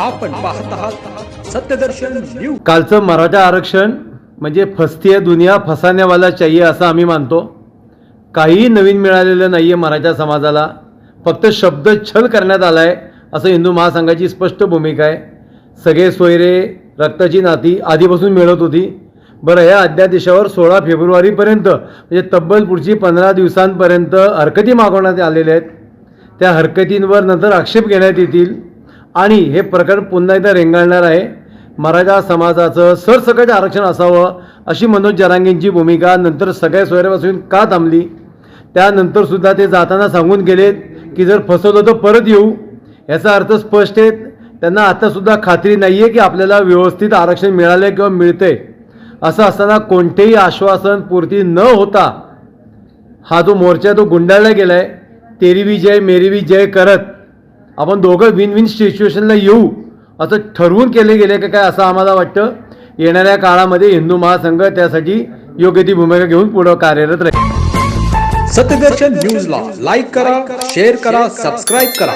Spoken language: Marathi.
आपण पाहत आहात सत्यदर्शन न्यूज कालचं मराठा आरक्षण म्हणजे फसतीय दुनिया फसाण्यावाला चाहिए असं आम्ही मानतो. काहीही नवीन मिळालेलं नाही आहे मराठा समाजाला. फक्त शब्द छल करण्यात आला आहे असं हिंदू महासंघाची स्पष्ट भूमिका आहे. सगळे सोयरे रक्ताची नाती आधीपासून मिळत होती. बरं या अध्यादेशावर सोळा फेब्रुवारीपर्यंत म्हणजे तब्बल पुढची पंधरा दिवसांपर्यंत हरकती मागवण्यात आलेल्या आहेत. त्या हरकतींवर नंतर आक्षेप घेण्यात येतील. आणि हे प्रकरण पुन्हा एकदा रेंगाळणार आहे. मराठा समाजाचं सरसकट आरक्षण असावं अशी मनोज जरांगींची भूमिका नंतर सगळ्या सोयऱ्यापासून का थांबली? त्यानंतरसुद्धा ते जाताना सांगून गेलेत की जर फसवलं तर परत येऊ. याचा अर्थ स्पष्ट आहे. त्यांना आतासुद्धा खात्री नाही आहे की आपल्याला व्यवस्थित आरक्षण मिळालं किंवा मिळतंय. असं असताना कोणतेही आश्वासन पूर्ती न होता हा जो मोर्चा तो गुंडाळला गेला आहे तेरी भी जय मेरी भी जय करत आपण दोघं विन विन सिच्युएशनला येऊ असं ठरवून केले गेले का काय असं आम्हाला वाटतं? येणाऱ्या काळामध्ये हिंदू महासंघ त्यासाठी योग्य ती भूमिका घेऊन पुढं कार्यरत राहील. सत्यदर्शन न्यूजला लाईक करा शेअर करा सबस्क्राईब करा.